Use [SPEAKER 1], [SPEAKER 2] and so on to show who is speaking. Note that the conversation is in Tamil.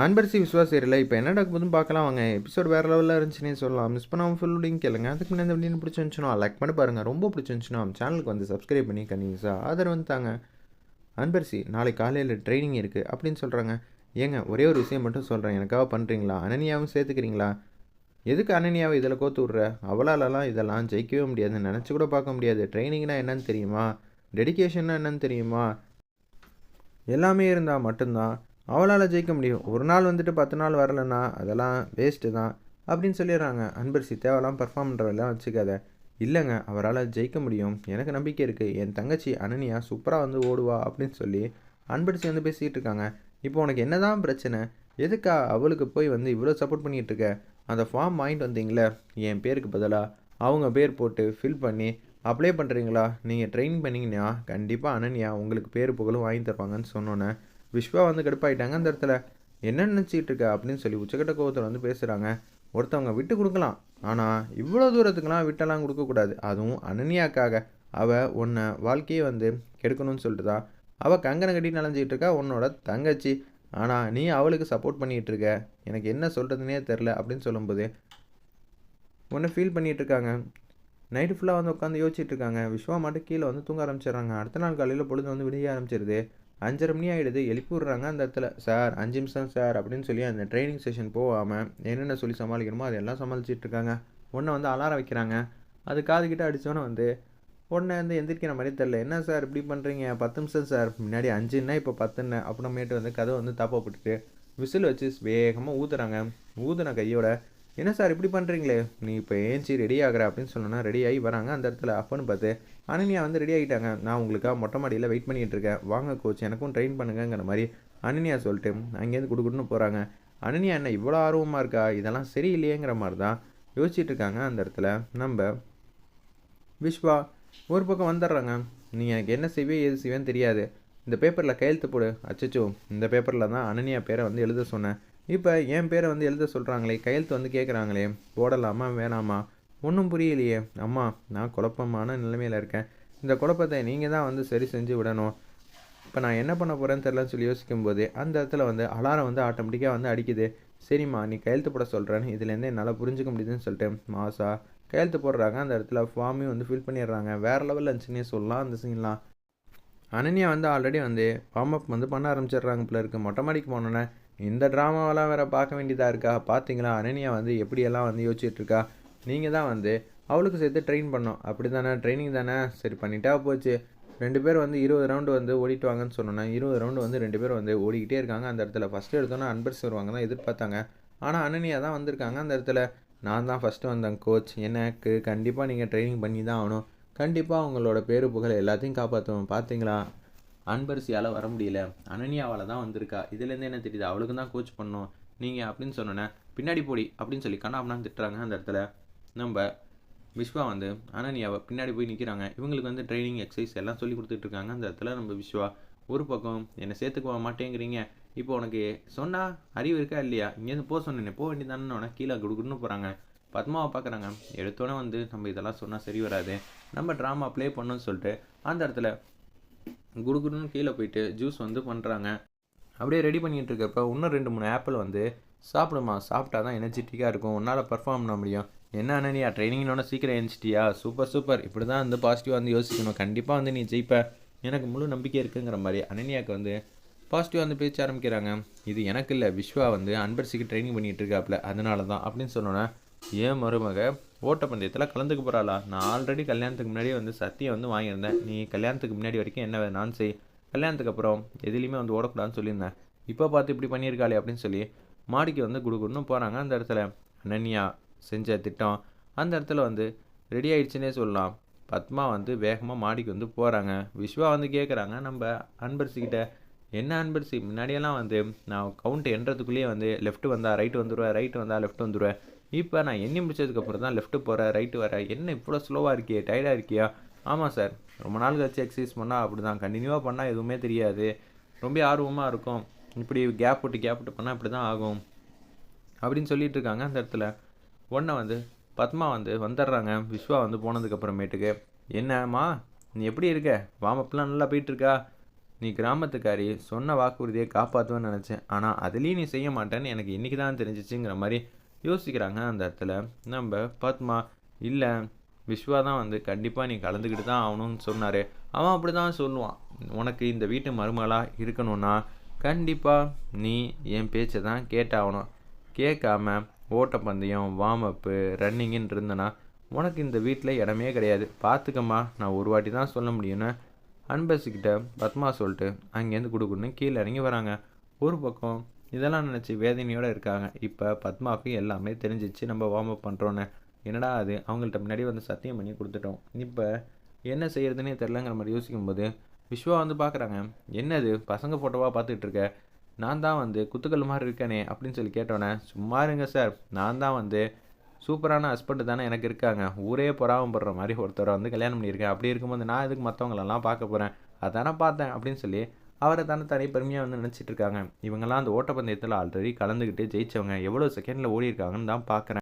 [SPEAKER 1] அன்பரிசி இல்லை இப்போ என்ன நடக்குதுன்னு பார்க்கலாம். வாங்க எபிசோட் வேறு லெவலில் இருந்துச்சுன்னே சொல்லலாம். மிஸ் பண்ணாமல் ஃபுல் லிங்க் கேளுங்க. அதுக்கு முன்னாடி இந்த வீடியோ பிடிச்சிருந்துச்சுன்னா லைக் பண்ணி பாருங்கள் ரொம்ப பிடிச்சிருந்துச்சுன்னா சேனலுக்கு வந்து சப்ஸ்கிரைப் பண்ணி கண்டினியூஸாக ஆதரவு வந்து தாங்க. அன்பரிசி நாளைக்கு காலையில் ட்ரைனிங் இருக்குது அப்படின்னு சொல்கிறாங்க ஏங்க ஒரே ஒரு விஷயம் மட்டும் சொல்கிறேன் எனக்காக பண்ணுறீங்களா அனன்யாவும் சேர்த்துக்கிறீங்களா? எதுக்கு அனன்யாவை இதில் கோத்து விட்ற? அவளாலலாம் இதெல்லாம் ஜெயிக்கவே முடியாது நினச்சி கூட பார்க்க முடியாது. ட்ரைனிங்னா என்னன்னு தெரியுமா? டெடிகேஷன்னா என்னன்னு தெரியுமா? எல்லாமே இருந்தால் மட்டும்தான் அவளால் ஜெயிக்க முடியும். ஒரு நாள் வந்துட்டு பத்து நாள் வரலன்னா அதெல்லாம் வேஸ்ட்டு தான் அப்படின்னு சொல்லிடுறாங்க. அன்பரிசி தேவையெல்லாம் பர்ஃபார்ம் பண்ணுறதெல்லாம் வச்சுக்காத. இல்லைங்க அவரால் ஜெயிக்க முடியும். எனக்கு நம்பிக்கை இருக்குது என் தங்கச்சி அனனியா சூப்பராக வந்து ஓடுவா அப்படின்னு சொல்லி அன்பரிசி வந்து பேசிகிட்டு இருக்காங்க. இப்போ உனக்கு என்னதான் பிரச்சனை? எதுக்கா அவளுக்கு போய் வந்து இவ்வளோ சப்போர்ட் பண்ணிகிட்டு இருக்க? அந்த ஃபார்ம் வாங்கிட்டு வந்தீங்களே என் பேருக்கு பதிலாக அவங்க பேர் போட்டு ஃபில் பண்ணி அப்ளை பண்ணுறீங்களா நீங்கள் ட்ரெயின் பண்ணிங்கன்னா கண்டிப்பாக அனன்யா உங்களுக்கு பேர் புகழும் வாங்கி தருவாங்கன்னு சொன்னோன்னே விஸ்வா வந்து கடுப்பாயிட்டாங்க. அந்த இடத்துல என்ன நினச்சிக்கிட்டு இருக்க அப்படின்னு சொல்லி உச்சக்கட்ட கோவத்தில் வந்து பேசுகிறாங்க ஒருத்தவங்க விட்டு கொடுக்கலாம். ஆனால் இவ்வளோ தூரத்துக்குலாம் விட்டெல்லாம் கொடுக்கக்கூடாது அதுவும் அனன்யாக்காக. அவள் உன்னை வாழ்க்கையை வந்து கெடுக்கணும்னு சொல்லிட்டு தான் அவள் கங்கனை கட்டி நனைஞ்சிக்கிட்டு இருக்கா உன்னோட தங்கச்சி. ஆனால் நீ அவளுக்கு சப்போர்ட் பண்ணிகிட்டு இருக்க. எனக்கு என்ன சொல்கிறதுனே தெரில அப்படின்னு சொல்லும்போது உன்னை ஃபீல் பண்ணிகிட்டு இருக்காங்க. நைட்டு ஃபுல்லாக வந்து உட்காந்து யோசிச்சுட்டு இருக்காங்க. விஸ்வா மட்டும் கீழே வந்து தூங்க ஆரம்பிச்சிடுறாங்க. அடுத்த நாள் காலையில் பொழுது வந்து விடிய ஆரம்பிச்சிருது. அஞ்சரை மணி ஆகிடுது எழுப்பி விட்றாங்க அந்த இடத்துல. சார் அஞ்சு நிமிஷம் சார் அப்படின்னு சொல்லி அந்த ட்ரைனிங் செஷன் போகாமல் என்னென்ன சொல்லி சமாளிக்கணுமோ அதெல்லாம் சமாளிச்சிட்டு இருக்காங்க. ஒன்றை வந்து அலாரம் வைக்கிறாங்க. அது காதுகிட்ட அடித்தோன்னே வந்து உடனே வந்து எந்திரிக்கிற மாதிரி தெரில என்ன சார் இப்படி பண்ணுறீங்க பத்து நிமிஷம் சார். முன்னாடி அஞ்சுன்னா இப்போ பத்துன்னு அப்புறமேட்டு வந்து கதை வந்து தாப்பா போட்டுட்டு விசில் வச்சு வேகமாக ஊதுறாங்க. ஊதுன கையோட என்ன சார் இப்படி பண்ணுறீங்களே நீ இப்போ ஏஞ்சி ரெடி ஆகிற அப்படின்னு சொன்னோன்னா ரெடி ஆகி வராங்க அந்த இடத்துல. அப்பன்னு பார்த்து அனன்யா வந்து ரெடி ஆகிட்டாங்க. நான் உங்களுக்காக மொட்டை மாடியில் வெயிட் பண்ணிகிட்டு இருக்கேன். வாங்க கோச் எனக்கும் ட்ரெயின் பண்ணுங்கங்கிற மாதிரி அனன்யா சொல்லிட்டு அங்கேருந்து கொடுக்குன்னு போகிறாங்க அனன்யா என்ன இவ்வளோ ஆர்வமாக இருக்கா? இதெல்லாம் சரியில்லையேங்கிற மாதிரி தான் யோசிச்சுட்டு இருக்காங்க அந்த இடத்துல. நம்ம விஸ்வா ஒரு பக்கம் வந்துடுறாங்க. நீ எனக்கு என்ன செய்வே எது செய்வேன்னு தெரியாது. இந்த பேப்பரில் கையெழுத்து போடு. அச்சச்சோ இந்த பேப்பரில் தான் அனன்யா பேரை வந்து எழுத சொன்னேன். இப்போ என் பேரை வந்து எழுத சொல்கிறாங்களே கையெழுத்து வந்து கேட்குறாங்களே போடலாமா வேணாமா? ஒன்றும் புரியலையே. அம்மா நான் குழப்பமான நிலைமையில் இருக்கேன். இந்த குழப்பத்தை நீங்கள் தான் வந்து சரி செஞ்சு விடணும். இப்போ நான் என்ன பண்ண போகிறேன்னு தெரிலன்னு சொல்லி யோசிக்கும்போது அந்த இடத்துல வந்து அலாரம் வந்து ஆட்டோமேட்டிக்காக வந்து அடிக்குது. சரிம்மா நீ கையெழுத்து போட சொல்கிறேன்னு இதுலேருந்து என்னால் புரிஞ்சுக்க முடியுதுன்னு சொல்லிட்டு மாசா. கையெழுத்து போடுறாங்க அந்த இடத்துல ஃபார்மையும் வந்து ஃபில் பண்ணிடுறாங்க. வேறு லெவலில் இருந்துச்சுன்னே சொல்லலாம் அந்த சீன்லாம் அனன்யா வந்து ஆல்ரெடி வந்து வார்ம் அப் வந்து பண்ண ஆரம்பிச்சிடுறாங்க பிள்ளை இருக்குது மொட்டை மாடிக்கு போனோன்னே இந்த ட்ராமாவெல்லாம் வேறு பார்க்க வேண்டியதாக இருக்கா? பார்த்தீங்களா அனன்யா வந்து எப்படியெல்லாம் வந்து யோசிச்சுட்ருக்கா? நீங்கள் தான் வந்து அவளுக்கு சேர்த்து ட்ரெயின் பண்ணோம். அப்படி தானே? ட்ரைனிங் தானே? சரி பண்ணிட்டா போச்சு. ரெண்டு பேர் வந்து இருபது ரவுண்டு வந்து ஓடிட்டு வாங்கன்னு சொன்னோன்னா இருபது ரவுண்டு வந்து ரெண்டு பேர் வந்து ஓடிக்கிட்டே இருக்காங்க அந்த இடத்துல. ஃபஸ்ட்டு எடுத்தோன்னே அன்பர்ஸ் வருவாங்க தான் எதிர்பார்த்தாங்க. ஆனால் அனன்யா தான் வந்திருக்காங்க அந்த இடத்துல. நான் தான் ஃபஸ்ட்டு வந்தேன் கோச் எனக்கு கண்டிப்பாக நீங்கள் ட்ரைனிங் பண்ணி தான் ஆகணும். கண்டிப்பாக அவங்களோட பேரு புகழ் எல்லாத்தையும் காப்பாற்றுவோம் பார்த்தீங்களா அன்பரிசியால் வர முடியல. அனன்யாவால் தான் வந்திருக்கா. இதுலேருந்து என்ன தெரியுது? அவளுக்கு தான் கோச் பண்ணோம் நீங்கள் அப்படின்னு சொன்னோன்னே பின்னாடி போடி அப்படின்னு சொல்லி கண்ணாபண்ணான்னு திட்டுறாங்க அந்த இடத்துல. நம்ம விஸ்வா வந்து அனன்யாவை பின்னாடி போய் நிற்கிறாங்க இவங்களுக்கு வந்து ட்ரைனிங் எக்ஸசைஸ் எல்லாம் சொல்லி கொடுத்துட்ருக்காங்க அந்த இடத்துல நம்ம விஸ்வா. ஒரு பக்கம் என்னை சேர்த்துக்க மாட்டேங்கிறீங்க. இப்போ உனக்கு சொன்னால் அறிவு இருக்கா இல்லையா? இங்கேருந்து போக சொன்னேன் போக வேண்டியதானே கீழே கொடுக்குன்னு போகிறாங்க பத்மாவை பார்க்குறாங்க. எடுத்தோன்னே வந்து நம்ம இதெல்லாம் சொன்னால் சரி வராது. நம்ம ட்ராமா ப்ளே பண்ணோன்னு சொல்லிட்டு அந்த இடத்துல குடுகுடுன்னு கீழே போயிட்டு ஜூஸ் வந்து பண்ணுறாங்க அப்படியே ரெடி பண்ணிகிட்டு இருக்கப்ப இன்னும் ரெண்டு மூணு ஆப்பிள் வந்து சாப்பிடுமா? சாப்பிட்டா தான் எனர்ஜெட்டிக்காக இருக்கும். உன்னால் பர்ஃபார்ம் பண்ண முடியும். என்ன அண்ணனியா ட்ரைனிங்னோட சீக்கிரம் எழுந்துட்டியா சூப்பர் சூப்பர் இப்படி தான் வந்து பாசிட்டிவாக வந்து யோசிக்கணும். கண்டிப்பாக வந்து நீ ஜெயிப்ப. எனக்கு முழு நம்பிக்கை இருக்குங்கிற மாதிரி அனன்யாவுக்கு வந்து பாசிட்டிவாக வந்து பேச்ச ஆரம்பிக்கிறாங்க. இது எனக்கு இல்லை. விஸ்வா வந்து அன்பர்சிக்கு ட்ரைனிங் பண்ணிகிட்டு இருக்காப்புல அதனால தான் அப்படின்னு சொன்னோன்னே ஏன் மருமக? ஓட்டப்பந்தயத்தில் கலந்துக்க போகிறாளா நான் ஆல்ரெடி கல்யாணத்துக்கு முன்னாடியே வந்து சத்தியம் வந்து வாங்கியிருந்தேன். நீ கல்யாணத்துக்கு முன்னாடி வரைக்கும் என்ன நான் செய். கல்யாணத்துக்கு அப்புறம் எதுலேயுமே வந்து ஓடக்கூடாதுன்னு சொல்லியிருந்தேன். இப்போ பார்த்து இப்படி பண்ணியிருக்காளே அப்படின்னு சொல்லி மாடிக்கு வந்து குடுகுடுன்னு போகிறாங்க அந்த இடத்துல. அனன்யா செஞ்ச திட்டம் அந்த இடத்துல வந்து ரெடி ஆயிடுச்சுன்னே சொல்லலாம். பத்மா வந்து வேகமாக மாடிக்கு வந்து போகிறாங்க விஸ்வா வந்து கேட்குறாங்க நம்ம அன்பர்சிக்கிட்ட என்ன அன்பர்சி முன்னாடியெல்லாம் வந்து நான் கவுண்ட் எண்றதுக்குள்ளேயே வந்து லெஃப்ட் வந்தால் ரைட்டு வந்துடுவேன் ரைட்டு வந்தால் லெஃப்ட் வந்துடுவேன் இப்போ நான் எண்ணி முடிச்சதுக்கப்புறம் தான் லெஃப்ட்டு போகிறேன் ரைட்டு வரேன் என்ன இவ்வளோ ஸ்லோவாக இருக்கியா டயர்டாக இருக்கியா? ஆமாம் சார் ரொம்ப நாள் கழிச்சு எக்ஸசைஸ் பண்ணால் அப்படி தான் கண்டினியூவாக பண்ணால் எதுவுமே தெரியாது. ரொம்ப ஆர்வமாக இருக்கும். இப்படி கேப் விட்டு கேப் விட்டு பண்ணால் இப்படி தான் ஆகும். அப்படின்னு சொல்லிட்டு இருக்காங்க அந்த இடத்துல. ஒன்றை வந்து பத்மா வந்து வந்துடுறாங்க. விஸ்வா வந்து போனதுக்கப்புறமேட்டுக்கு என்னம்மா நீ எப்படி இருக்க? வாமப்லாம் நல்லா போயிட்டுருக்கா? நீ கிராமத்துக்காரி சொன்ன வாக்குறுதியை காப்பாற்றுவேன்னு நினச்சேன். ஆனால் அதுலேயும் நீ செய்ய மாட்டேன்னு எனக்கு இன்றைக்கி தான் தெரிஞ்சிச்சுங்கிற மாதிரி யோசிக்கிறாங்க அந்த இடத்துல. நம்ம பத்மா இல்லை விஸ்வா தான் வந்து கண்டிப்பாக நீ கலந்துக்கிட்டு தான் ஆகணும்னு சொன்னார். அவன் அப்படி தான் சொல்லுவான். உனக்கு இந்த வீட்டு மருமகளாக இருக்கணும்னா கண்டிப்பாக நீ என் பேச்சை தான் கேட்டாகணும். கேட்காம ஓட்டப்பந்தயம் வார்ம் அப்பு ரன்னிங்குன்னு இருந்தனா உனக்கு இந்த வீட்டில் இடமே கிடையாது. பார்த்துக்கம்மா நான் ஒரு வாட்டி தான் சொல்ல முடியும்னு அன்பஸ்கிட்ட பத்மா சொல்லிட்டு அங்கேருந்து கொடுக்கணுன்னு கீழே இறங்கி வராங்க. ஒரு பக்கம் இதெல்லாம் நினச்சி வேதனையோடு இருக்காங்க. இப்போ பத்மாவுக்கு எல்லாமே தெரிஞ்சிச்சு. நம்ம வார்ம் அப் பண்ணுறோன்னு என்னடா அது? அவங்கள்ட்ட முன்னாடி வந்து சத்தியம் பண்ணி கொடுத்துட்டோம். இப்போ என்ன செய்கிறதுனே தெரிலங்கிற மாதிரி யோசிக்கும்போது விஸ்வா வந்து பார்க்குறாங்க என்னது? பசங்க ஃபோட்டோவாக பார்த்துட்டு இருக்க? நான் தான் வந்து குத்துக்கல் மாதிரி இருக்கேனே அப்படின்னு சொல்லி கேட்டோன்னே சும்மா இருங்க சார். நான் தான் வந்து சூப்பரான ஹஸ்பண்டு தானே எனக்கு இருக்காங்க. ஊரே பொறாமப்படுற மாதிரி ஒருத்தரை வந்து கல்யாணம் பண்ணியிருக்கேன். அப்படி இருக்கும்போது நான் எதுக்கு மற்றவங்களெல்லாம் பார்க்க போகிறேன் அதானே பார்த்தேன் அப்படின்னு சொல்லி அவரை தானே தனி பெருமையாக வந்து நினச்சிட்டு இருக்காங்க. இவங்கெல்லாம் அந்த ஓட்டப்பந்தயத்தில் ஆல்ரெடி கலந்துக்கிட்டு ஜெயிச்சவங்க எவ்வளோ செகண்டில் ஓடி இருக்காங்கன்னு தான் பார்க்குறேன்